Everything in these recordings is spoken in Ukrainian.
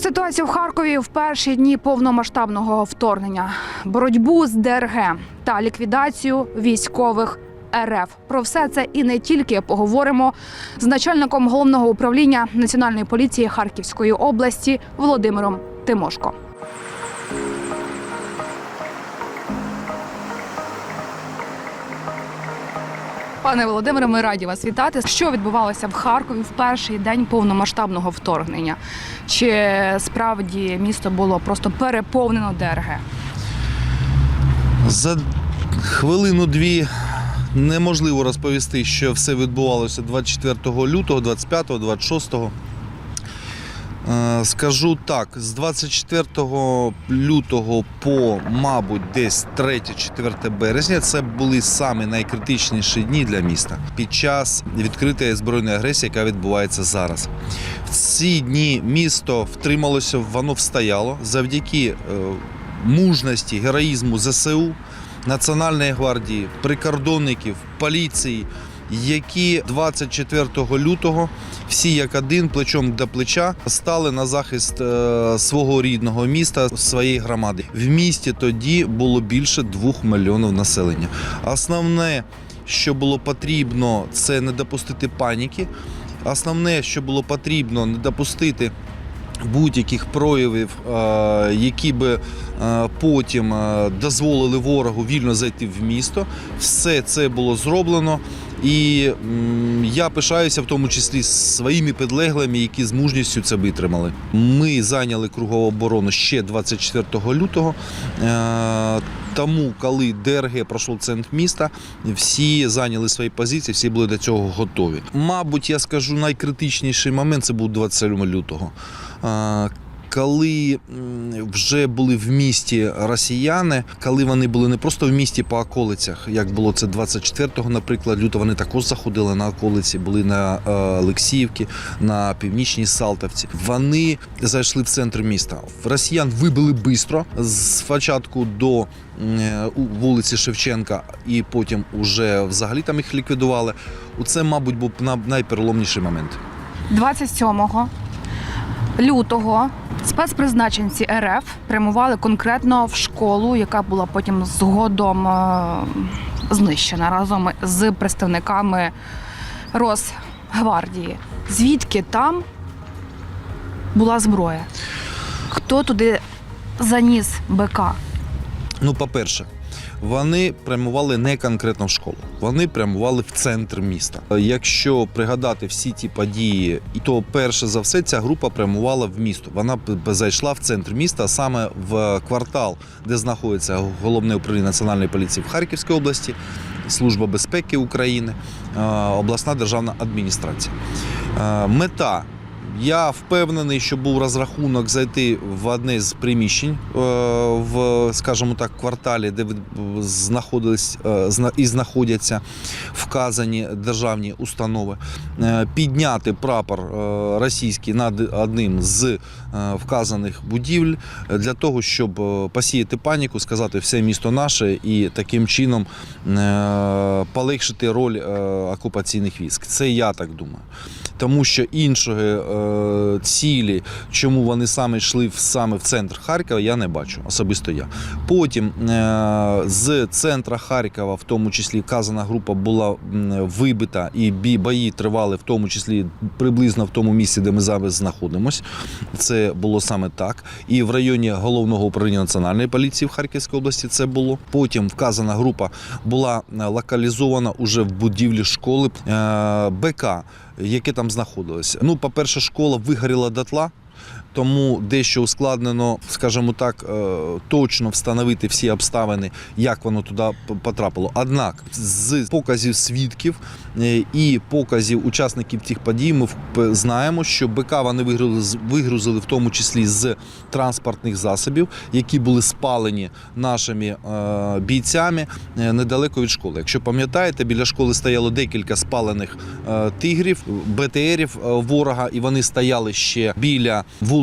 ситуацію в Харкові в перші дні повномасштабного вторгнення, боротьбу з ДРГ та ліквідацію військових РФ. Про все це і не тільки поговоримо з начальником головного управління національної поліції Харківської області Володимиром Тимошко. Пане Володимире, ми раді вас вітати. Що відбувалося в Харкові в перший день повномасштабного вторгнення? Чи справді місто було просто переповнено ДРГ? За хвилину-дві неможливо розповісти, що все відбувалося 24 лютого, 25, 26. Е, Скажу так, з 24 лютого по, мабуть, десь 3-4 березня це були самі найкритичніші дні для міста під час відкритої збройної агресії, яка відбувається зараз. В ці дні місто втрималося, воно встояло завдяки е, мужності, героїзму ЗСУ, Національної гвардії, прикордонників, поліції, які 24 лютого всі як один плечом до плеча стали на захист е, свого рідного міста, своєї громади. В місті тоді було більше двох мільйонів населення. Основне, що було потрібно, це не допустити паніки. Основне, що було потрібно, не допустити будь-яких проявів, е, які би е, потім дозволили ворогу вільно зайти в місто. Все це було зроблено. І я пишаюся в тому числі своїми підлеглими, які з мужністю це витримали. Ми зайняли кругову оборону ще 24 лютого. Е, Тому, коли ДРГ пройшло центр міста, всі зайняли свої позиції, всі були до цього готові. Мабуть, я скажу, найкритичніший момент це був 27 лютого. Коли вже були в місті росіяни, коли вони були не просто в місті по околицях, як було це 24-го, наприклад, лютого, вони також заходили на околиці, були на е, Олексіївці, на північній Салтовці. Вони зайшли в центр міста. Росіян вибили швидко, з початку до у- вулиці Шевченка, і потім уже взагалі там їх ліквідували. Оце, мабуть, був на- найпереломніший момент. 27 лютого спецпризначенці РФ прямували конкретно в школу, яка була потім згодом е, знищена разом з представниками Росгвардії. Звідки там була зброя? Хто туди заніс БК? Ну, по-перше, вони прямували не конкретно в школу, вони прямували в центр міста. Якщо пригадати всі ті події, то перше за все ця група прямувала в місто. Вона зайшла в центр міста, саме в квартал, де знаходиться головне управління національної поліції в Харківській області, Служба безпеки України, е, обласна державна адміністрація. Е, Мета я впевнений, що був розрахунок зайти в одне з приміщень е, в, скажімо так, кварталі, де знаходились е, і знаходяться вказані державні установи, е, підняти прапор російський над одним з вказаних будівель для того, щоб посіяти паніку, сказати все місто наше і таким чином полегшити роль окупаційних військ. Це я так думаю тому що іншої е, цілі, чому вони саме йшли в, саме в центр Харкова, я не бачу, особисто я. Потім е, з центра Харкова, в тому числі вказана група була вибита, і бої тривали в тому числі приблизно в тому місці, де ми зараз знаходимося. Це було саме так. І в районі головного управління національної поліції в Харківській області це було. Потім вказана група була е, локалізована уже в будівлі школи е, БК яке там знаходилося. Ну, по-перше, школа вигоріла дотла. Тому дещо ускладнено, скажімо так, е, точно встановити всі обставини, як воно туди потрапило. Однак з показів свідків е, і показів учасників цих подій ми знаємо, що БК вони вигрузили, в тому числі з транспортних засобів, які були спалені нашими е, бійцями недалеко від школи. Якщо пам'ятаєте, біля школи стояло декілька спалених тигрів, БТРів ворога, і вони стояли ще біля вулиці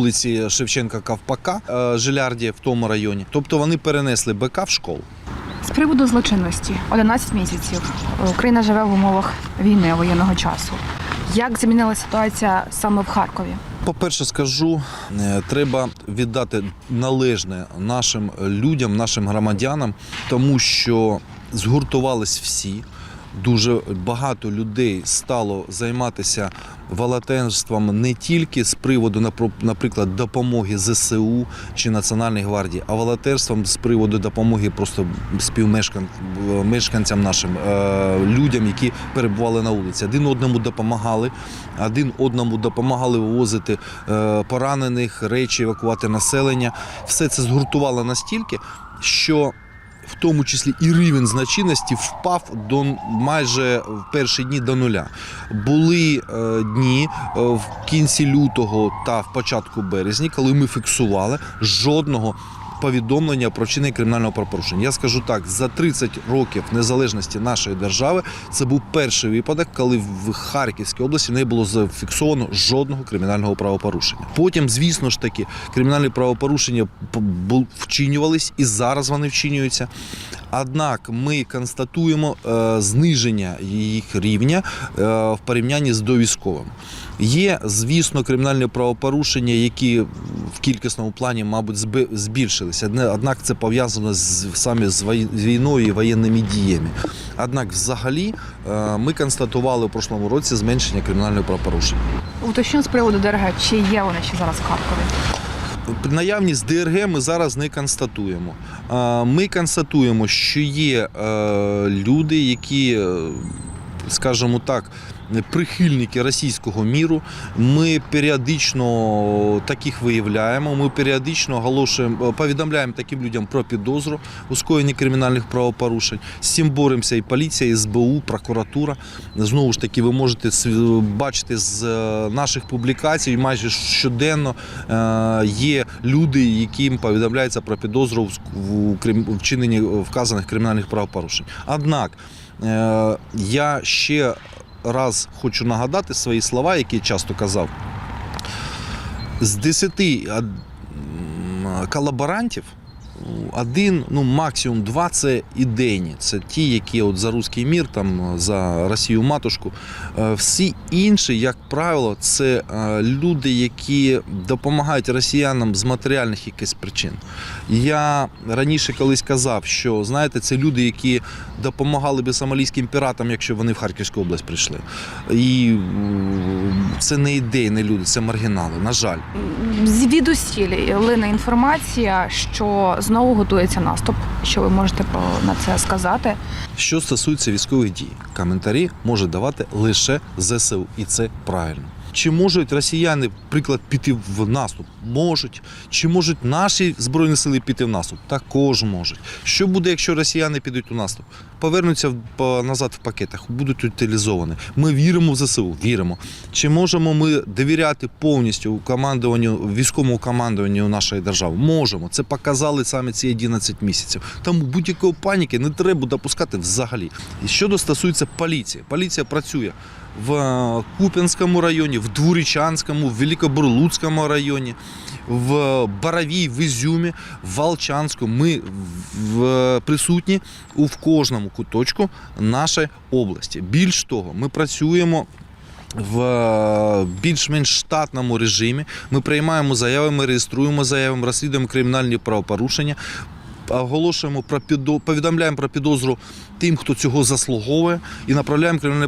Шевченка Кавпака, е, Жилярді в тому районі. Тобто вони перенесли БК в школу. З приводу злочинності 11 місяців Україна живе в умовах війни воєнного часу. Як змінилася ситуація саме в Харкові? По-перше, скажу, е, треба віддати належне нашим людям, нашим громадянам, тому що згуртувались всі. Дуже багато людей стало займатися волонтерством не тільки з приводу, наприклад, допомоги ЗСУ чи Національній гвардії, а волонтерством з приводу допомоги просто співмешкан... мешканцям нашим, е, людям, які перебували на вулиці. Один одному допомагали, один одному допомагали вивозити е, поранених, речі, евакувати населення. Все це згуртувало настільки, що в тому числі і рівень значимості, впав до майже в перші дні до нуля. Були е, дні е, в кінці лютого та в початку березня, коли ми фіксували жодного. Повідомлення про вчинення кримінального правопорушення. Я скажу так: за 30 років незалежності нашої держави це був перший випадок, коли в Харківській області не було зафіксовано жодного кримінального правопорушення. Потім, звісно ж таки, кримінальні правопорушення вчинювались і зараз вони вчинюються. Однак ми констатуємо е, зниження їх рівня е, в порівнянні з довійськовим. Є, звісно, кримінальні правопорушення, які в кількісному плані, мабуть, збільшилися. Однак це пов'язано з саме з війною і воєнними діями. Однак, взагалі, е, ми констатували в прошлому році зменшення кримінальних правопорушень. Уточню з приводу ДРГ, чи є вони ще зараз в Харкові? Наявність ДРГ ми зараз не констатуємо. Ми констатуємо, що є е, люди, які, е, скажімо так, прихильники російського міру. Ми періодично таких виявляємо. Ми періодично оголошуємо, е, повідомляємо таким людям про підозру у скоєнні кримінальних правопорушень. З цим боремося і поліція, і СБУ, прокуратура. Знову ж таки, ви можете бачити з е, наших публікацій майже щоденно е, є люди, яким повідомляється про підозру в вчиненні вказаних кримінальних правопорушень. Однак я ще раз хочу нагадати свої слова, які часто казав. З 10 колаборантів один, ну максимум два це ідейні. Це ті, які от за руський мір, там за Росію матушку. Е, Всі інші, як правило, це е, люди, які допомагають росіянам з матеріальних якихось причин. Я раніше колись казав, що знаєте, це люди, які допомагали би сомалійським піратам, якщо вони в Харківську область прийшли. І це не ідейні люди, це маргінали. На жаль. Звідусілі лине інформація, що знову готується наступ. Що ви можете на це сказати? Що стосується військових дій, коментарі може давати лише ЗСУ, і це правильно. Чи можуть росіяни, приклад, піти в наступ? Можуть. Чи можуть наші збройні сили піти в наступ? Також можуть. Що буде, якщо росіяни підуть у наступ? Повернуться по- назад в пакетах, будуть утилізовані. Ми віримо в ЗСУ, віримо. Чи можемо ми довіряти повністю командуванню, військовому командуванню нашої держави? Можемо. Це показали саме ці 11 місяців. Тому будь-якої паніки не треба допускати взагалі. І щодо стосується поліції, поліція працює в е, Куп'янському районі, в Дворічанському, в Великобурлуцькому районі, в Боровій, в Ізюмі, в Волчанську. Ми в, присутні у кожному куточку нашої області. Більш того, ми працюємо. В е, більш-менш штатному режимі ми приймаємо заяви, ми реєструємо заяви, ми розслідуємо кримінальні правопорушення, оголошуємо про підо... повідомляємо про підозру тим, хто цього заслуговує, і направляємо кримінальне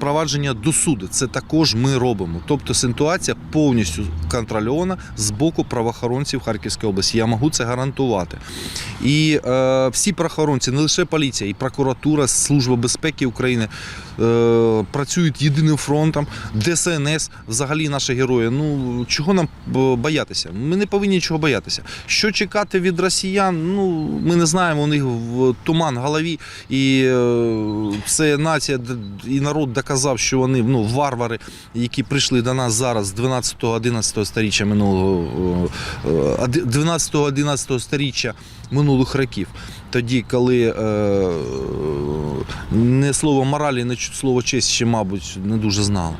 провадження до суду. Це також ми робимо. Тобто ситуація повністю контрольована з боку правоохоронців Харківської області. Я можу це гарантувати. І е, всі правоохоронці, не лише поліція, і прокуратура, Служба безпеки України е, працюють єдиним фронтом, ДСНС, взагалі наші герої. Ну чого нам е, боятися? Ми не повинні чого боятися. Що чекати від росіян? Ну ми не знаємо. У них в туман в голові, і е, це нація і народ доказав, що вони ну варвари, які прийшли до нас зараз з 12-11 сторіччя минулого е, е, 12-11 сторіччя минулих років. Тоді, коли е, не слово моралі, не слово честь ще, мабуть, не дуже знали.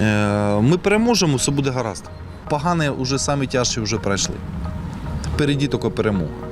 Е, ми переможемо, все буде гаразд. Погане вже самі тяжчі вже пройшли. Впереді тільки перемога.